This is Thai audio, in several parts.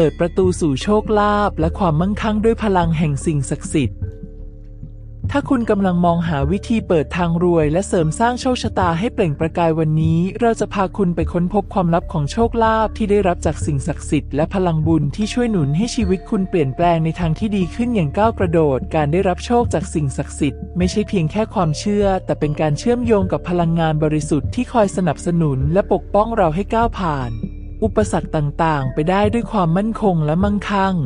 เปิดประตูสู่โชคลาภและความมั่งคั่งด้วยพลังแห่งสิ่งศักดิ์สิทธิ์ ถ้าคุณกำลังมองหาวิธีเปิดทางรวย และเสริมสร้างโชคชะตาให้เปล่งประกายวันนี้ เราจะพาคุณไปค้นพบความลับของโชคลาภที่ได้รับจากสิ่งศักดิ์สิทธิ์และพลังบุญที่ช่วยหนุนให้ชีวิตคุณเปลี่ยนแปลงในทางที่ดีขึ้นอย่างก้าวกระโดด การได้รับโชคจากสิ่งศักดิ์สิทธิ์ไม่ใช่เพียงแค่ความเชื่อ แต่เป็นการเชื่อมโยงกับพลังงานบริสุทธิ์ที่คอยสนับสนุน และปกป้องเราให้ก้าวผ่าน อุปสรรคต่างๆ ไปได้ด้วยความมั่นคงและมั่งคั่ง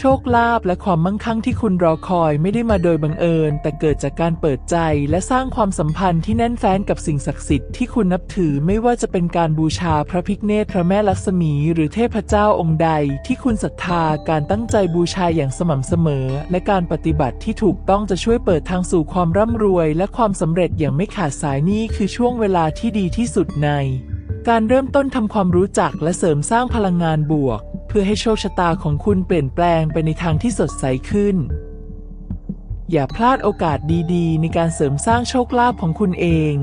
โชคลาภและความมั่งคั่งที่คุณรอคอยไม่ได้มาโดยบังเอิญ แต่เกิดจากการเปิดใจและสร้างความสัมพันธ์ที่แน่นแฟ้นกับสิ่งศักดิ์สิทธิ์ที่คุณนับถือไม่ว่าจะเป็นการบูชาพระพิฆเนศพระแม่ลักษมี หรือเทพเจ้าองค์ใดที่คุณศรัทธาการตั้งใจบูชาอย่างสม่ำเสมอ และการปฏิบัติที่ถูกต้องจะช่วยเปิดทางสู่ความร่ำรวย และความสำเร็จอย่างไม่ขาดสายนี่คือช่วงเวลาที่ดีที่สุดใน การเริ่มต้นทำความรู้จักและเสริมสร้างพลังงานบวก เพื่อให้โชคชะตาของคุณเปลี่ยนแปลงไปในทางที่สดใสขึ้น อย่าพลาดโอกาสดีๆ ในการเสริมสร้างโชคลาภของคุณเอง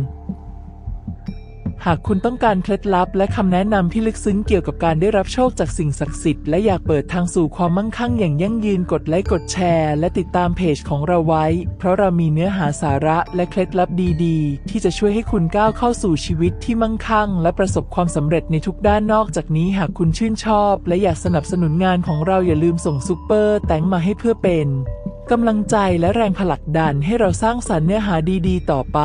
หากคุณต้องการเคล็ดลับและคำแนะนำที่ลึกซึ้งเกี่ยวกับการได้รับโชคจากสิ่งศักดิ์สิทธิ์และอยากเปิดทางสู่ความมั่งคั่งอย่างยั่งยืนกดไลค์กดแชร์ และติดตามเพจของเราไว้ เพราะเรามีเนื้อหาสาระและเคล็ดลับดีๆ ที่จะช่วยให้คุณก้าวเข้าสู่ชีวิตที่มั่งคั่ง และประสบความสำเร็จในทุกด้านนอกจากนี้หากคุณชื่นชอบ และอยากสนับสนุนงานของเราอย่าลืมส่งซุปเปอร์แตงมาให้เพื่อเป็นกำลังใจและแรงผลักดันให้เราสร้างสรรค์เนื้อหาดีๆ ต่อไป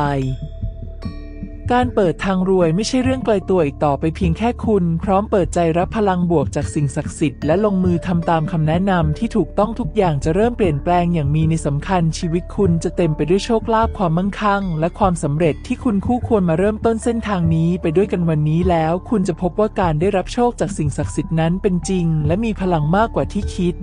การเปิดทางรวยไม่ใช่เรื่องไกลตัวอีกต่อไปเพียงแค่คุณ พร้อมเปิดใจรับพลังบวกจากสิ่งศักดิ์สิทธิ์และลงมือทำตามคำแนะนำที่ถูกต้องทุกอย่างจะเริ่มเปลี่ยนแปลงอย่างมีในสำคัญชีวิตคุณจะเต็มไปด้วยโชคลาภความมั่งคั่ง และความสำเร็จที่คุณคู่ควรมาเริ่มต้นเส้นทางนี้ไปด้วยกันวันนี้แล้ว คุณจะพบว่าการได้รับโชคจากสิ่งศักดิ์สิทธิ์นั้นเป็นจริง และมีพลังมากกว่าที่คิด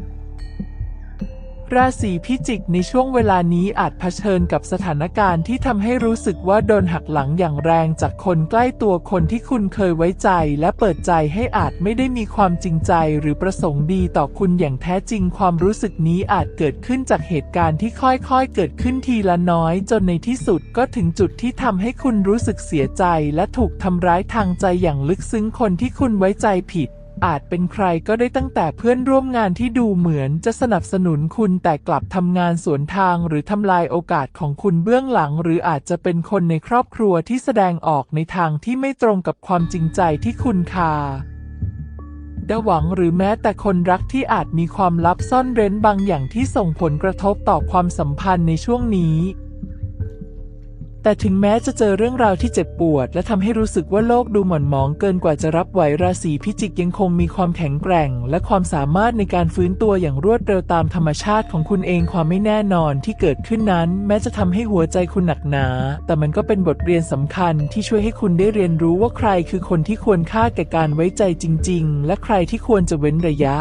ราศีพิจิกในช่วงเวลานี้อาจเผชิญกับสถานการณ์ที่ทำให้รู้สึกว่าโดนหักหลังอย่างแรงจากคนใกล้ตัวคนที่คุณเคยไว้ใจและเปิดใจให้อาจไม่ได้มีความจริงใจหรือประสงค์ดีต่อคุณอย่างแท้จริงความรู้สึกนี้อาจเกิดขึ้นจากเหตุการณ์ที่ค่อยๆ เกิดขึ้นทีละน้อย จนในที่สุดก็ถึงจุดที่ทำให้คุณรู้สึกเสียใจ และถูกทำร้ายทางใจอย่างลึกซึ้งคนที่คุณไว้ใจผิด อาจเป็นใครก็ได้ตั้งแต่เพื่อนร่วมงานที่ดูเหมือนจะสนับสนุนคุณแต่กลับทำงานสวนทางหรือทำลายโอกาสของคุณเบื้องหลัง หรืออาจจะเป็นคนในครอบครัวที่แสดงออกในทางที่ไม่ตรงกับความจริงใจที่คุณคาดหวังหรือแม้แต่คนรักที่อาจมีความลับซ่อนเร้นบางอย่างที่ส่งผลกระทบต่อความสัมพันธ์ในช่วงนี้ แต่ถึงแม้จะเจอเรื่องราวที่เจ็บปวด และทำให้รู้สึกว่าโลกดูหม่นหมองเกินกว่าจะรับไหวราศีพิจิกยังคงมีความแข็งแกร่ง และความสามารถในการฟื้นตัวอย่างรวดเร็วตามธรรมชาติของคุณเองความไม่แน่นอนที่เกิดขึ้นนั้น แม้จะทำให้หัวใจคุณหนักหนา แต่มันก็เป็นบทเรียนสำคัญที่ช่วยให้คุณได้เรียนรู้ว่าใครคือคนที่ควรค่าแก่การไว้ใจจริง ๆ และใครที่ควรจะเว้นระยะ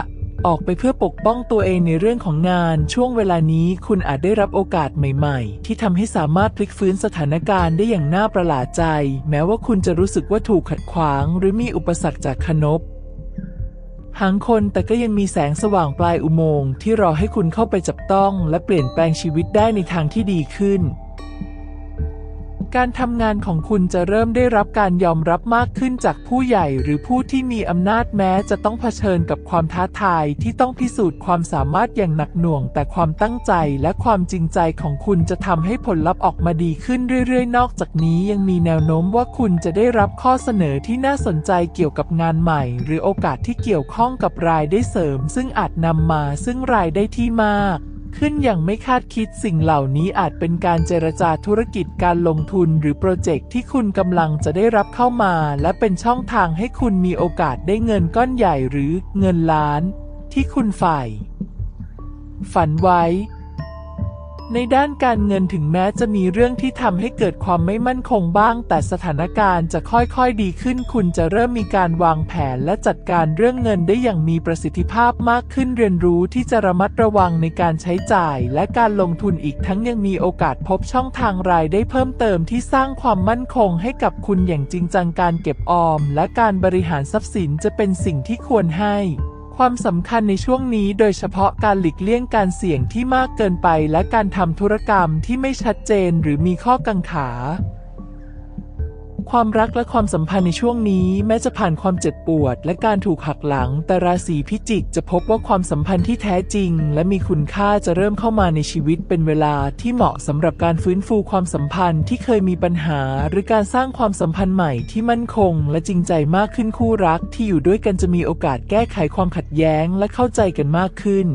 ออกไปเพื่อปกป้องตัวเองในเรื่องของงาน ช่วงเวลานี้คุณอาจได้รับโอกาสใหม่ๆ ที่ทำให้สามารถพลิกฟื้นสถานการณ์ได้อย่างน่าประหลาดใจ แม้ว่าคุณจะรู้สึกว่าถูกขัดขวาง หรือมีอุปสรรคจากขนบหางคนแต่ก็ยังมีแสงสว่างปลายอุโมงค์ที่รอให้คุณเข้าไปจับต้อง และเปลี่ยนแปลงชีวิตได้ในทางที่ดีขึ้น การทำงานของคุณจะเริ่มได้รับการยอมรับมากขึ้นจากผู้ใหญ่หรือผู้ที่มีอำนาจแม้จะต้องเผชิญกับความท้าทายที่ต้องพิสูจน์ความสามารถอย่างหนักหน่วง แต่ความตั้งใจและความจริงใจของคุณจะทำให้ผลลัพธ์ออกมาดีขึ้นเรื่อยๆ นอกจากนี้ยังมีแนวโน้มว่าคุณจะได้รับข้อเสนอที่น่าสนใจเกี่ยวกับงานใหม่ หรือโอกาสที่เกี่ยวข้องกับรายได้เสริม ซึ่งอาจนำมาซึ่งรายได้ที่มาก ขึ้นอย่างไม่คาดคิดสิ่งเหล่านี้อาจเป็นการเจรจาธุรกิจการลงทุนหรือโปรเจกต์ที่คุณกำลังจะได้รับเข้ามา และเป็นช่องทางให้คุณมีโอกาสได้เงินก้อนใหญ่หรือเงินล้าน ที่คุณใฝ่ฝันไว้ ในด้านการเงินถึงแม้จะมีเรื่องที่ทำให้เกิดความไม่มั่นคงบ้าง แต่สถานการณ์จะค่อยๆดีขึ้น คุณจะเริ่มมีการวางแผนและจัดการเรื่องเงินได้อย่างมีประสิทธิภาพมากขึ้นเรียนรู้ที่จะระมัดระวังในการใช้จ่าย และการลงทุนอีกทั้งยังมีโอกาสพบช่องทางรายได้เพิ่มเติมที่สร้างความมั่นคงให้กับคุณอย่างจริงจังการเก็บออม และการบริหารทรัพย์สินจะเป็นสิ่งที่ควรให้ ความสำคัญในช่วงนี้โดยเฉพาะการหลีกเลี่ยงการเสี่ยงที่มากเกินไปและการทำธุรกรรมที่ไม่ชัดเจนหรือมีข้อกังขา ความรักและความสัมพันธ์ในช่วงนี้แม้จะผ่านความเจ็บปวด และการถูกหักหลัง แต่ราศีพิจิกจะพบว่าความสัมพันธ์ที่แท้จริง และมีคุณค่าจะเริ่มเข้ามาในชีวิตเป็นเวลาที่เหมาะสำหรับการฟื้นฟูความสัมพันธ์ที่เคยมีปัญหา หรือการสร้างความสัมพันธ์ใหม่ที่มั่นคง และจริงใจมากขึ้นคู่รักที่อยู่ด้วยกันจะมีโอกาสแก้ไขความขัดแย้ง และเข้าใจกันมากขึ้น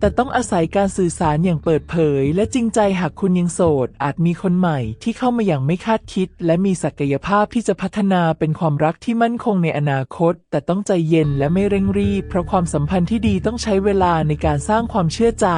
แต่ต้องอาศัยการสื่อสารอย่างเปิดเผย และจริงใจหากคุณยังโสด อาจมีคนใหม่ที่เข้ามาอย่างไม่คาดคิด และมีศักยภาพที่จะพัฒนาเป็นความรักที่มั่นคงในอนาคต แต่ต้องใจเย็นและไม่เร่งรีบ เพราะความสัมพันธ์ที่ดีต้องใช้เวลาในการสร้างความเชื่อใจ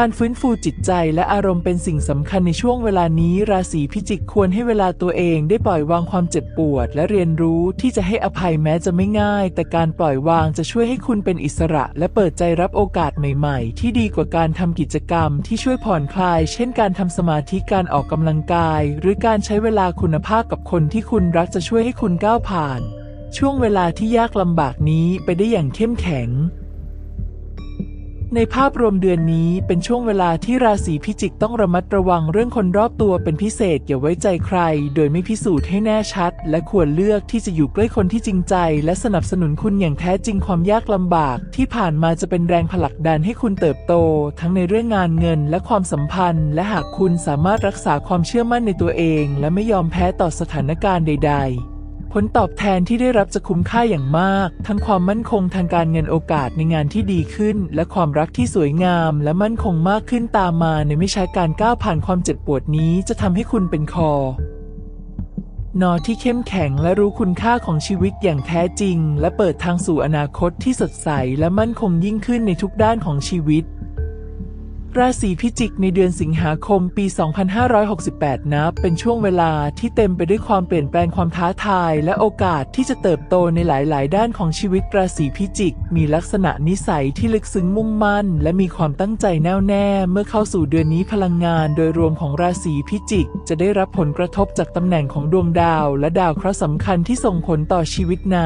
การฟื้นฟูจิตใจและอารมณ์เป็นสิ่งสำคัญในช่วงเวลานี้ราศีพิจิกควรให้เวลาตัวเองได้ปล่อยวางความเจ็บปวด และเรียนรู้ที่จะให้อภัยแม้จะไม่ง่าย แต่การปล่อยวางจะช่วยให้คุณเป็นอิสระ และเปิดใจรับโอกาสใหม่ๆ ที่ดีกว่าการทำกิจกรรมที่ช่วยผ่อนคลาย เช่นการทำสมาธิการออกกำลังกาย หรือการใช้เวลาคุณภาพกับคนที่คุณรักจะช่วยให้คุณก้าวผ่าน ช่วงเวลาที่ยากลำบากนี้ไปได้อย่างเข้มแข็ง ในภาพรวมเดือนนี้เป็นช่วงเวลาที่ราศีพิจิกต้องระมัดระวังเรื่องคนรอบตัวเป็นพิเศษอย่าไว้ใจใคร โดยไม่พิสูจน์ให้แน่ชัด และควรเลือกที่จะอยู่ใกล้คนที่จริงใจ และสนับสนุนคุณอย่างแท้จริงความยากลำบาก ที่ผ่านมาจะเป็นแรงผลักดันให้คุณเติบโต ทั้งในเรื่องงานเงินและความสัมพันธ์ และหากคุณสามารถรักษาความเชื่อมั่นในตัวเอง และไม่ยอมแพ้ต่อสถานการณ์ใด ๆ ผลตอบแทนที่ได้รับจะคุ้มค่าอย่างมาก ทั้งความมั่นคงทางการเงินโอกาสในงานที่ดีขึ้น และความรักที่สวยงาม และมั่นคงมากขึ้นตามมาในไม่ช้าการก้าวผ่านความเจ็บปวดนี้จะทำให้คุณเป็นคอนอที่เข้มแข็งและรู้คุณค่าของชีวิตอย่างแท้จริง และเปิดทางสู่อนาคตที่สดใสและมั่นคงยิ่งขึ้นในทุกด้านของชีวิต ราศีพิจิกในเดือนสิงหาคมปี 2568 นับเป็นช่วงเวลาที่เต็มไปด้วยความเปลี่ยนแปลงความท้าทาย และโอกาสที่จะเติบโตในหลาย ๆ ด้านของชีวิตราศีพิจิก มีลักษณะนิสัยที่ลึกซึ้งมุ่งมั่น และมีความตั้งใจแน่วแน่ เมื่อเข้าสู่เดือนนี้พลังงานโดยรวมของราศีพิจิก จะได้รับผลกระทบจากตำแหน่งของดวงดาว และดาวเคราะห์สำคัญที่ส่งผลต่อชีวิตใน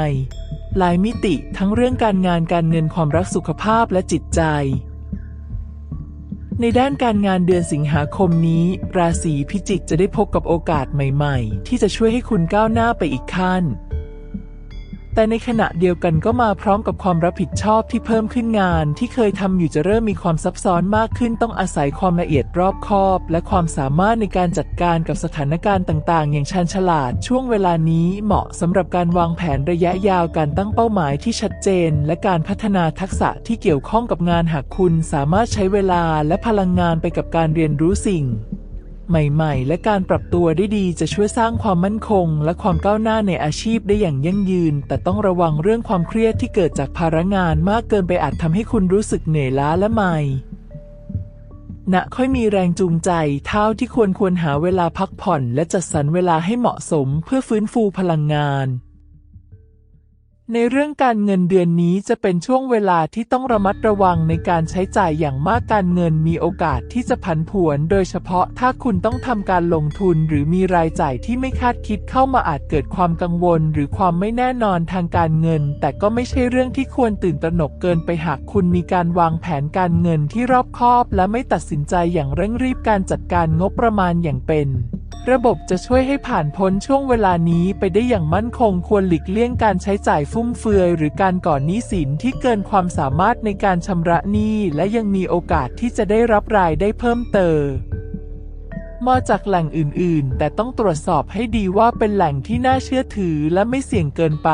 หลายมิติทั้งเรื่องการงานการเงินความรักสุขภาพและจิตใจ ในด้านการงานเดือนสิงหาคมนี้ ราศีพิจิกจะได้พบกับโอกาสใหม่ ๆ ที่จะช่วยให้คุณก้าวหน้าไปอีกขั้น แต่ในขณะเดียวกันก็มาพร้อมกับความรับผิดชอบที่เพิ่มขึ้นงาน ที่เคยทำอยู่จะเริ่มมีความซับซ้อนมากขึ้น ต้องอาศัยความละเอียดรอบคอบ และความสามารถในการจัดการกับสถานการณ์ต่าง ๆ อย่างชาญฉลาด ช่วงเวลานี้เหมาะสำหรับการวางแผนระยะยาวการตั้งเป้าหมายที่ชัดเจน และการพัฒนาทักษะที่เกี่ยวข้องกับงานหากคุณสามารถใช้เวลาและพลังงานไปกับการเรียนรู้สิ่ง ใหม่ๆ และการปรับตัวได้ดีจะช่วยสร้างความมั่นคง และความก้าวหน้าในอาชีพได้อย่างยั่งยืน แต่ต้องระวังเรื่องความเครียดที่เกิดจากภาระงานมากเกินไปอาจทำให้คุณรู้สึกเหนื่อยล้าและไม่ณค่อยมีแรงจูงใจเท่าที่ควรควรหาเวลาพักผ่อน และจัดสรรเวลาให้เหมาะสมเพื่อฟื้นฟูพลังงาน ในเรื่องการเงินเดือนนี้จะเป็นช่วงเวลาที่ต้องระมัดระวังในการใช้จ่ายอย่างมากการเงินมีโอกาสที่จะผันผวน โดยเฉพาะถ้าคุณต้องทำการลงทุนหรือมีรายจ่ายที่ไม่คาดคิดเข้ามาอาจเกิดความกังวล หรือความไม่แน่นอนทางการเงิน แต่ก็ไม่ใช่เรื่องที่ควรตื่นตระหนกเกินไปหากคุณมีการวางแผนการเงินที่รอบคอบ และไม่ตัดสินใจอย่างเร่งรีบการจัดการงบประมาณอย่างเป็น ระบบจะช่วยให้ผ่านพ้นช่วงเวลานี้ไปได้อย่างมั่นคงควรหลีกเลี่ยงการใช้จ่ายฟุ่มเฟือย หรือการก่อนหนี้สินที่เกินความสามารถในการชำระหนี้ และยังมีโอกาสที่จะได้รับรายได้เพิ่มเติมมาจากแหล่งอื่น ๆ แต่ต้องตรวจสอบให้ดีว่าเป็นแหล่งที่น่าเชื่อถือและไม่เสี่ยงเกินไป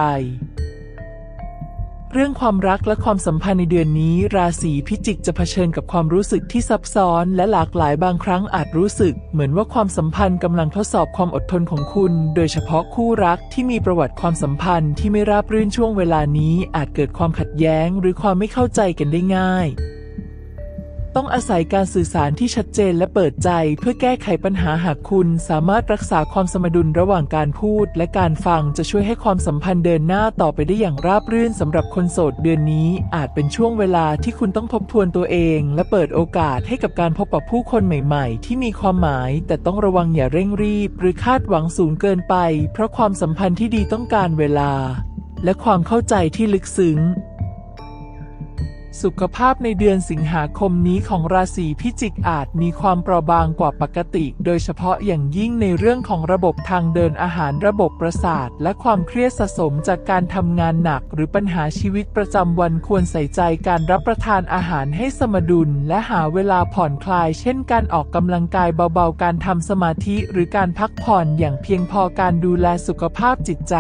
เรื่องความรักและความสัมพันธ์ในเดือนนี้ ราศีพิจิกจะเผชิญกับความรู้สึกที่ซับซ้อนและหลากหลายบางครั้งอาจรู้สึก เหมือนว่าความสัมพันธ์กำลังทดสอบความอดทนของคุณ โดยเฉพาะคู่รักที่มีประวัติความสัมพันธ์ที่ไม่ราบรื่นช่วงเวลานี้อาจเกิดความขัดแย้ง หรือความไม่เข้าใจกันได้ง่าย ต้องอาศัยการสื่อสารที่ชัดเจนและเปิดใจ เพื่อแก้ไขปัญหาหากคุณสามารถรักษาความสมดุลระหว่างการพูด และการฟังจะช่วยให้ความสัมพันธ์เดินหน้าต่อไปได้อย่างราบรื่นสำหรับคนโสดเดือนนี้ อาจเป็นช่วงเวลาที่คุณต้องทบทวนตัวเอง และเปิดโอกาสให้กับการพบปะผู้คนใหม่ๆ ที่มีความหมาย แต่ต้องระวังอย่าเร่งรีบ หรือคาดหวังสูงเกินไป เพราะความสัมพันธ์ที่ดีต้องการเวลา และความเข้าใจที่ลึกซึ้ง สุขภาพในเดือนสิงหาคมนี้ของราศีพิจิกอาจมีความเปราะบางกว่าปกติ โดยเฉพาะอย่างยิ่งในเรื่องของระบบทางเดินอาหารระบบประสาท และความเครียดสะสมจากการทำงานหนัก หรือปัญหาชีวิตประจำวันควรใส่ใจการรับประทานอาหารให้สมดุล และหาเวลาผ่อนคลาย เช่น การออกกำลังกายเบาๆ การทำสมาธิ หรือการพักผ่อนอย่างเพียงพอการดูแลสุขภาพจิตใจ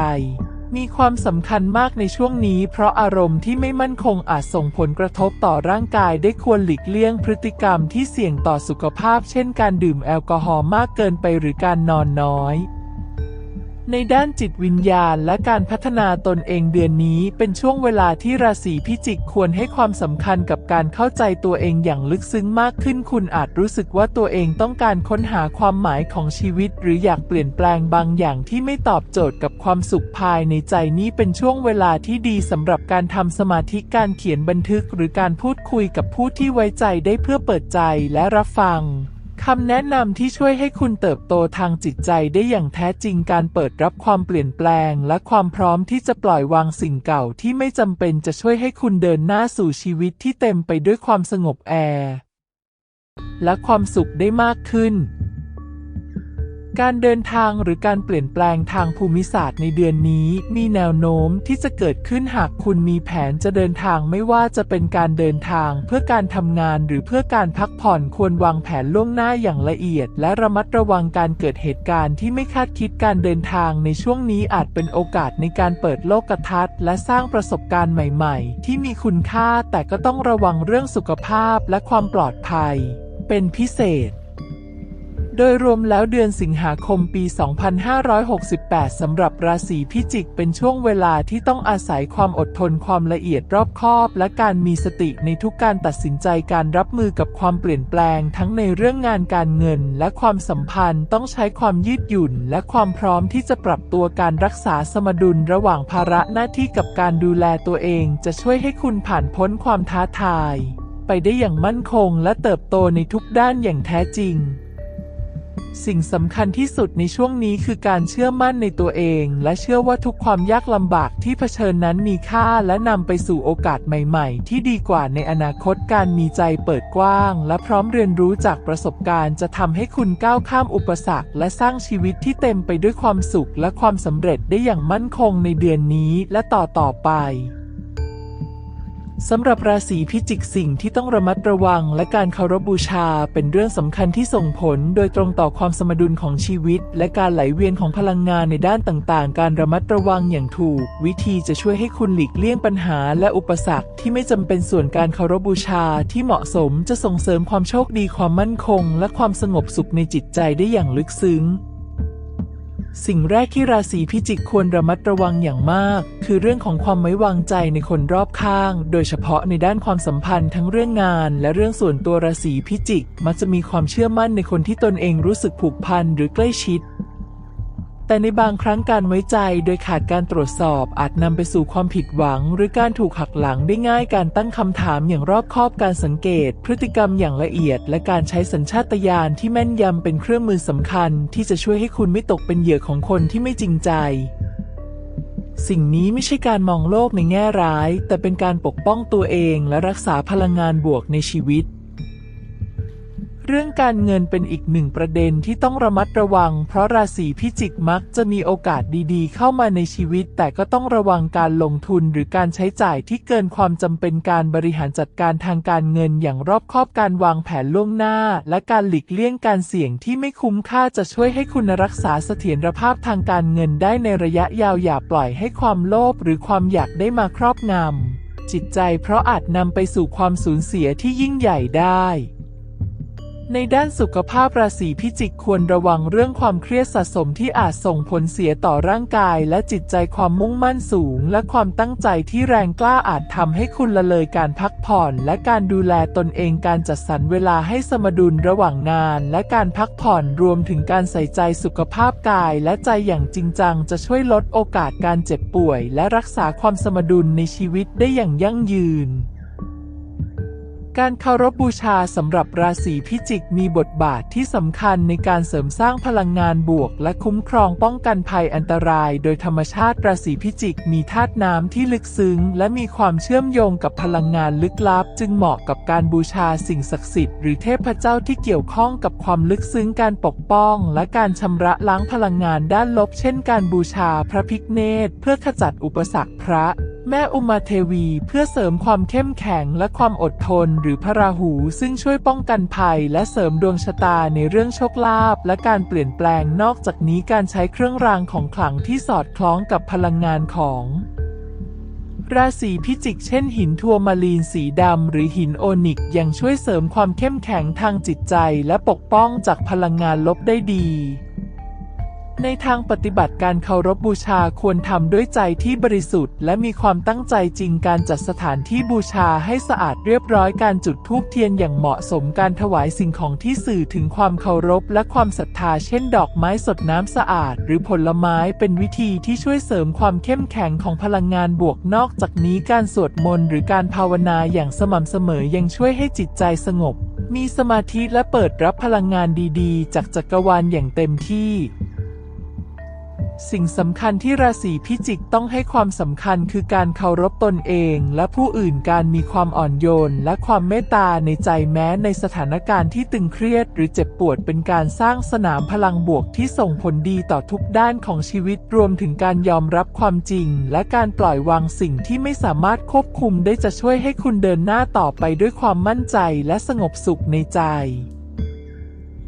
มีความสำคัญมากในช่วงนี้ เพราะอารมณ์ที่ไม่มั่นคงอาจส่งผลกระทบต่อร่างกายได้ควรหลีกเลี่ยงพฤติกรรมที่เสี่ยงต่อสุขภาพ เช่นการดื่มแอลกอฮอล์มากเกินไปหรือการนอนน้อย ในด้านจิตวิญญาณและการพัฒนาตนเองเดือนนี้เป็นช่วงเวลาที่ราศีพิจิกควรให้ความสำคัญกับการเข้าใจตัวเองอย่างลึกซึ้งมากขึ้น คุณอาจรู้สึกว่าตัวเองต้องการค้นหาความหมายของชีวิต หรืออยากเปลี่ยนแปลงบางอย่างที่ไม่ตอบโจทย์กับความสุขภายในใจนี้เป็นช่วงเวลาที่ดีสำหรับการทำสมาธิการเขียนบันทึก หรือการพูดคุยกับผู้ที่ไว้ใจได้เพื่อเปิดใจและรับฟัง คำแนะนำที่ช่วยให้คุณเติบโตทางจิตใจได้อย่างแท้จริงการเปิดรับความเปลี่ยนแปลง และความพร้อมที่จะปล่อยวางสิ่งเก่าที่ไม่จำเป็นจะช่วยให้คุณเดินหน้าสู่ชีวิตที่เต็มไปด้วยความสงบแอร์และความสุขได้มากขึ้น การเดินทางหรือการเปลี่ยนแปลงทางภูมิศาสตร์ในเดือนนี้มีแนวโน้มที่จะเกิดขึ้นหากคุณมีแผนจะเดินทางไม่ว่าจะเป็นการเดินทางเพื่อการทำงานหรือเพื่อการพักผ่อนควรวางแผนล่วงหน้าอย่างละเอียด และระมัดระวังการเกิดเหตุการณ์ที่ไม่คาดคิดการเดินทางในช่วงนี้อาจเป็นโอกาสในการเปิดโลกทัศน์ และสร้างประสบการณ์ใหม่ๆ ที่มีคุณค่าแต่ก็ต้องระวังเรื่องสุขภาพและความปลอดภัย เป็นพิเศษ โดยรวมแล้วเดือนสิงหาคมปี 2568 สำหรับราศีพิจิกเป็นช่วงเวลาที่ต้องอาศัยความอดทนความละเอียดรอบคอบและการมีสติในทุกการตัดสินใจการรับมือกับความเปลี่ยนแปลง ทั้งในเรื่องงานการเงิน และความสัมพันธ์ต้องใช้ความยืดหยุ่น และความพร้อมที่จะปรับตัวการรักษาสมดุลระหว่างภาระหน้าที่กับการดูแลตัวเอง จะช่วยให้คุณผ่านพ้นความท้าทาย ไปได้อย่างมั่นคงและเติบโตในทุกด้านอย่างแท้จริง สิ่งสำคัญที่สุดในช่วงนี้คือการเชื่อมั่นในตัวเอง และเชื่อว่าทุกความยากลำบากที่เผชิญนั้นมีค่าและนำไปสู่โอกาสใหม่ๆ ที่ดีกว่าในอนาคตการมีใจเปิดกว้าง และพร้อมเรียนรู้จากประสบการณ์จะทำให้คุณก้าวข้ามอุปสรรค และสร้างชีวิตที่เต็มไปด้วยความสุขและความสำเร็จได้อย่างมั่นคงในเดือนนี้และต่อต่อไป สำหรับราศีพิจิกสิ่งที่ต้องระมัดระวังและการเคารพบบูชาเป็นเรื่องสำคัญที่ส่งผลโดยตรงต่อความสมดุลของชีวิต และการไหลเวียนของพลังงานในด้านต่างๆ การระมัดระวังอย่างถูก วิธีจะช่วยให้คุณหลีกเลี่ยงปัญหาและอุปสรรคที่ไม่จำเป็นส่วนการเคารพบูชาที่เหมาะสมจะส่งเสริมความโชคดีความมั่นคง และความสงบสุขในจิตใจได้อย่างลึกซึ้ง สิ่งแรกที่ราศีพิจิกควรระมัดระวังอย่างมาก คือเรื่องของความไม่วางใจในคนรอบข้าง โดยเฉพาะในด้านความสัมพันธ์ทั้งเรื่องงาน และเรื่องส่วนตัวราศีพิจิก มักจะมีความเชื่อมั่นในคนที่ตนเองรู้สึกผูกพันหรือใกล้ชิด แต่ในบางครั้งการไว้ใจโดยขาดการตรวจสอบอาจนำไปสู่ความผิดหวัง หรือการถูกหักหลังได้ง่ายการตั้งคำถามอย่างรอบคอบการสังเกต พฤติกรรมอย่างละเอียด และการใช้สัญชาตญาณที่แม่นยำเป็นเครื่องมือสำคัญ ที่จะช่วยให้คุณไม่ตกเป็นเหยื่อของคนที่ไม่จริงใจ สิ่งนี้ไม่ใช่การมองโลกในแง่ร้าย แต่เป็นการปกป้องตัวเองและรักษาพลังงานบวกในชีวิต เรื่องการเงินเป็นอีกหนึ่งประเด็นที่ต้องระมัดระวัง เพราะราศีพิจิกมักจะมีโอกาสดีๆ เข้ามาในชีวิต แต่ก็ต้องระวังการลงทุนหรือการใช้จ่ายที่เกินความจำเป็นการบริหารจัดการทางการเงินอย่างรอบคอบการวางแผนล่วงหน้า และการหลีกเลี่ยงการเสี่ยงที่ไม่คุ้มค่าจะช่วยให้คุณรักษาเสถียรภาพทางการเงินได้ในระยะยาวอย่าปล่อยให้ความโลภหรือความอยากได้มาครอบงำจิตใจเพราะอาจนำไปสู่ความสูญเสียที่ยิ่งใหญ่ได้ ในด้านสุขภาพราศีพิจิกควรระวังเรื่องความเครียดสะสมที่อาจส่งผลเสียต่อร่างกาย และจิตใจความมุ่งมั่นสูง และความตั้งใจที่แรงกล้าอาจทำให้คุณละเลยการพักผ่อน และการดูแลตนเองการจัดสรรเวลาให้สมดุลระหว่างงาน และการพักผ่อนรวมถึงการใส่ใจสุขภาพกาย และใจอย่างจริงจัง จะช่วยลดโอกาสการเจ็บป่วย และรักษาความสมดุลในชีวิตได้อย่างยั่งยืน การเคารพบูชาสำหรับราศีพิจิกมีบทบาทที่สำคัญในการเสริมสร้างพลังงานบวก และคุ้มครองป้องกันภัยอันตราย โดยธรรมชาติราศีพิจิกมีธาตุน้ำที่ลึกซึ้ง และมีความเชื่อมโยงกับพลังงานลึกลับ จึงเหมาะกับการบูชาสิ่งศักดิ์สิทธิ์หรือเทพเจ้าที่เกี่ยวข้องกับความลึกซึ้งการปกป้อง และการชำระล้างพลังงานด้านลบ เช่น การบูชาพระพิฆเนศเพื่อขจัดอุปสรรคพระ แม่อุมาเทวีเพื่อเสริมความเข้มแข็งและความอดทนหรือพระราหูซึ่งช่วยป้องกันภัยและเสริมดวงชะตาในเรื่องโชคลาภและการเปลี่ยนแปลงนอกจากนี้การใช้เครื่องรางของขลังที่สอดคล้องกับพลังงานของ ราศีพิจิก เช่นหินทัวมาลีนสีดำหรือหินโอนิกยังช่วยเสริมความเข้มแข็งทางจิตใจและปกป้องจากพลังงานลบได้ดี ในทางปฏิบัติการเคารพบูชาควรทำด้วยใจที่บริสุทธิ์ และมีความตั้งใจจริงการจัดสถานที่บูชาให้สะอาดเรียบร้อยการจุดธูปเทียนอย่างเหมาะสมการถวายสิ่งของที่สื่อถึงความเคารพและความศรัทธาเช่นดอกไม้สดน้ำสะอาด หรือผลไม้เป็นวิธีที่ช่วยเสริมความเข้มแข็งของพลังงานบวกนอกจากนี้การสวดมนต์หรือการภาวนาอย่างสม่ำเสมอยังช่วยให้จิตใจสงบ มีสมาธิและเปิดรับพลังงานดี ๆ จากจักรวาลอย่างเต็มที่ สิ่งสำคัญที่ราศีพิจิกต้องให้ความสำคัญคือการเคารพตนเองและผู้อื่นการมีความอ่อนโยนและความเมตตาในใจแม้ในสถานการณ์ที่ตึงเครียดหรือเจ็บปวดเป็นการสร้างสนามพลังบวกที่ส่งผลดีต่อทุกด้านของชีวิตรวมถึงการยอมรับความจริงและการปล่อยวางสิ่งที่ไม่สามารถควบคุมได้จะช่วยให้คุณเดินหน้าต่อไปด้วยความมั่นใจและสงบสุขในใจ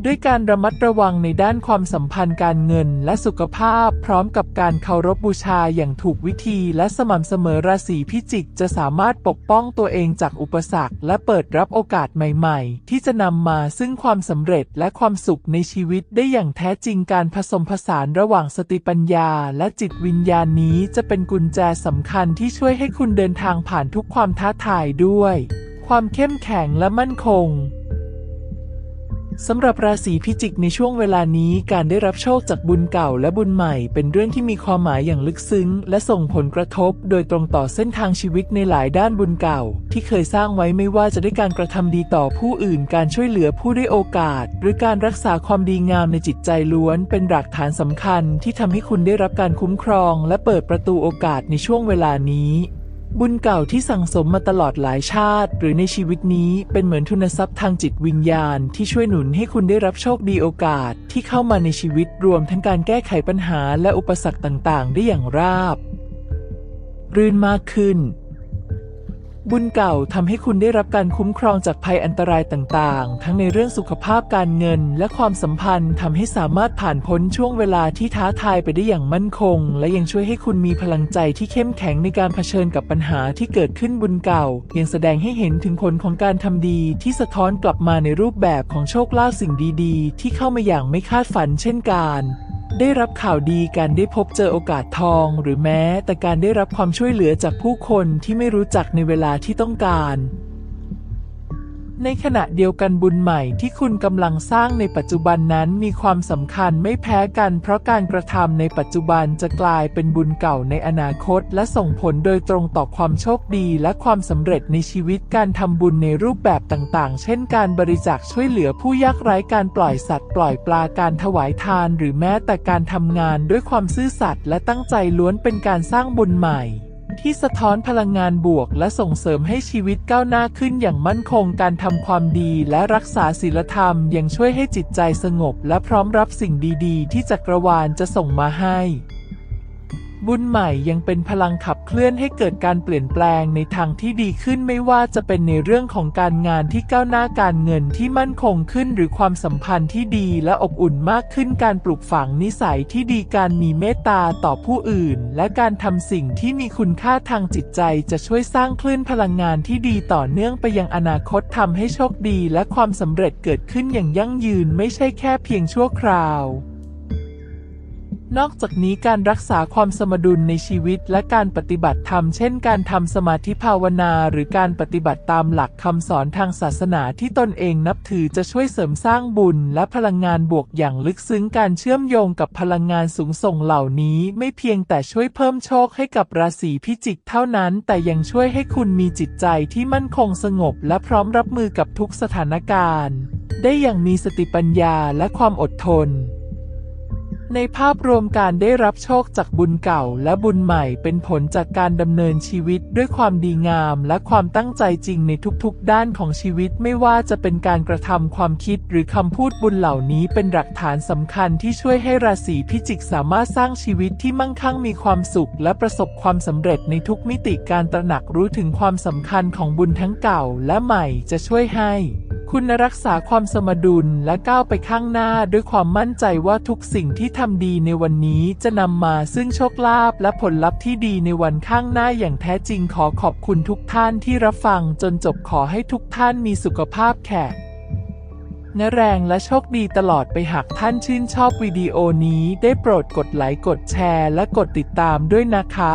ด้วยการระมัดระวังในด้านความสัมพันธ์การเงินและสุขภาพ พร้อมกับการเคารพบูชาอย่างถูกวิธีและสม่ำเสมอราศีพิจิกจะสามารถปกป้องตัวเองจากอุปสรรค และเปิดรับโอกาสใหม่ๆ ที่จะนำมาซึ่งความสำเร็จและความสุขในชีวิตได้อย่างแท้จริงการผสมผสานระหว่างสติปัญญา และจิตวิญญาณนี้จะเป็นกุญแจสำคัญที่ช่วยให้คุณเดินทางผ่านทุกความท้าทายด้วย ความเข้มแข็งและมั่นคง สำหรับราศีพิจิกในช่วงเวลานี้การได้รับโชคจากบุญเก่าและบุญใหม่ เป็นเรื่องที่มีความหมายอย่างลึกซึ้ง และส่งผลกระทบ โดยตรงต่อเส้นทางชีวิตในหลายด้านบุญเก่า ที่เคยสร้างไว้ไม่ว่าจะได้การกระทำดีต่อผู้อื่น การช่วยเหลือผู้ได้โอกาส หรือการรักษาความดีงามในจิตใจล้วน เป็นหลักฐานสำคัญ ที่ทำให้คุณได้รับการคุ้มครอง และเปิดประตูโอกาสในช่วงเวลานี้ บุญเก่าที่สั่งสมมาตลอดหลายชาติ หรือในชีวิตนี้เป็นเหมือนทุนทรัพย์ทางจิตวิญญาณ ที่ช่วยหนุนให้คุณได้รับโชคดีโอกาส ที่เข้ามาในชีวิตรวมทั้งการแก้ไขปัญหาและอุปสรรคต่างๆ ได้อย่างราบ รื่นมากขึ้น บุญเก่าทำให้คุณได้รับการคุ้มครองจากภัยอันตรายต่างๆ ทั้งในเรื่องสุขภาพการเงิน และความสัมพันธ์ทำให้สามารถผ่านพ้นช่วงเวลาที่ท้าทายไปได้อย่างมั่นคง และยังช่วยให้คุณมีพลังใจที่เข้มแข็งในการเผชิญกับปัญหาที่เกิดขึ้นบุญเก่า ยังแสดงให้เห็นถึงผลของการทำดีที่สะท้อนกลับมาในรูปแบบของโชคลาภสิ่งดีๆ ที่เข้ามาอย่างไม่คาดฝันเช่นกัน ได้รับข่าวดีการได้พบเจอโอกาสทอง หรือแม้แต่การได้รับความช่วยเหลือจากผู้คนที่ไม่รู้จักในเวลาที่ต้องการ ในขณะเดียวกันบุญใหม่ที่คุณกำลังสร้างในปัจจุบันนั้นมีความสำคัญไม่แพ้กัน เพราะการกระทำในปัจจุบันจะกลายเป็นบุญเก่าในอนาคต และส่งผลโดยตรงต่อความโชคดี และความสำเร็จในชีวิตการทำบุญในรูปแบบต่าง ๆ เช่น การบริจาคช่วยเหลือผู้ยากไร้การปล่อยสัตว์ปล่อยปลาการถวายทาน หรือแม้แต่การทำงานด้วยความซื่อสัตย์และตั้งใจล้วนเป็นการสร้างบุญใหม่ ที่สะท้อนพลังงานบวก และส่งเสริมให้ชีวิตก้าวหน้าขึ้นอย่างมั่นคงการทำความดีและรักษาศีลธรรมยังช่วยให้จิตใจสงบ และพร้อมรับสิ่งดีๆ ที่จักรวาลจะส่งมาให้ บุญใหม่ยังเป็นพลังขับเคลื่อนให้เกิดการเปลี่ยนแปลงในทางที่ดีขึ้นไม่ว่าจะเป็นในเรื่องของการงานที่ก้าวหน้าการเงินที่มั่นคงขึ้น หรือความสัมพันธ์ที่ดีและอบอุ่นมากขึ้นการปลูกฝังนิสัยที่ดีการมีเมตตาต่อผู้อื่น และการทำสิ่งที่มีคุณค่าทางจิตใจจะช่วยสร้างคลื่นพลังงานที่ดีต่อเนื่องไปยังอนาคตทำให้โชคดีและความสำเร็จเกิดขึ้นอย่างยั่งยืนไม่ใช่แค่เพียงชั่วคราว นอกจากนี้การรักษาความสมดุลในชีวิตและการปฏิบัติธรรม เช่นการทำสมาธิภาวนา หรือการปฏิบัติตามหลักคำสอนทางศาสนาที่ตนเองนับถือจะช่วยเสริมสร้างบุญและพลังงานบวกอย่างลึกซึ้งการเชื่อมโยงกับพลังงานสูงส่งเหล่านี้ไม่เพียงแต่ช่วยเพิ่มโชคให้กับราศีพิจิกเท่านั้น แต่ยังช่วยให้คุณมีจิตใจที่มั่นคงสงบ และพร้อมรับมือกับทุกสถานการณ์ ได้อย่างมีสติปัญญาและความอดทน ในภาพรวมการได้รับโชคจากบุญเก่าและบุญใหม่เป็นผลจากการดำเนินชีวิตด้วยความดีงามและความตั้งใจจริงในทุกๆ ด้านของชีวิตไม่ว่าจะเป็นการกระทำความคิดหรือคำพูดบุญเหล่านี้เป็นหลักฐานสำคัญที่ช่วยให้ราศีพิจิกสามารถสร้างชีวิตที่มั่งคั่งมีความสุข และประสบความสำเร็จในทุกมิติการตระหนักรู้ถึงความสำคัญของบุญทั้งเก่าและใหม่จะช่วยให้คุณรักษาความสมดุลและก้าวไปข้างหน้าด้วยความมั่นใจว่าทุกสิ่งที่ทำดีในวันนี้จะนำมาซึ่งโชคลาภและผลลัพธ์ที่ดีในวันข้างหน้าอย่างแท้จริงขอขอบคุณทุกท่านที่รับฟังจนจบขอให้ทุกท่านมีสุขภาพแข็งแรงและโชคดีตลอดไปหากท่านชื่นชอบวิดีโอนี้ได้โปรดกดไลค์กดแชร์และกดติดตามด้วยนะคะ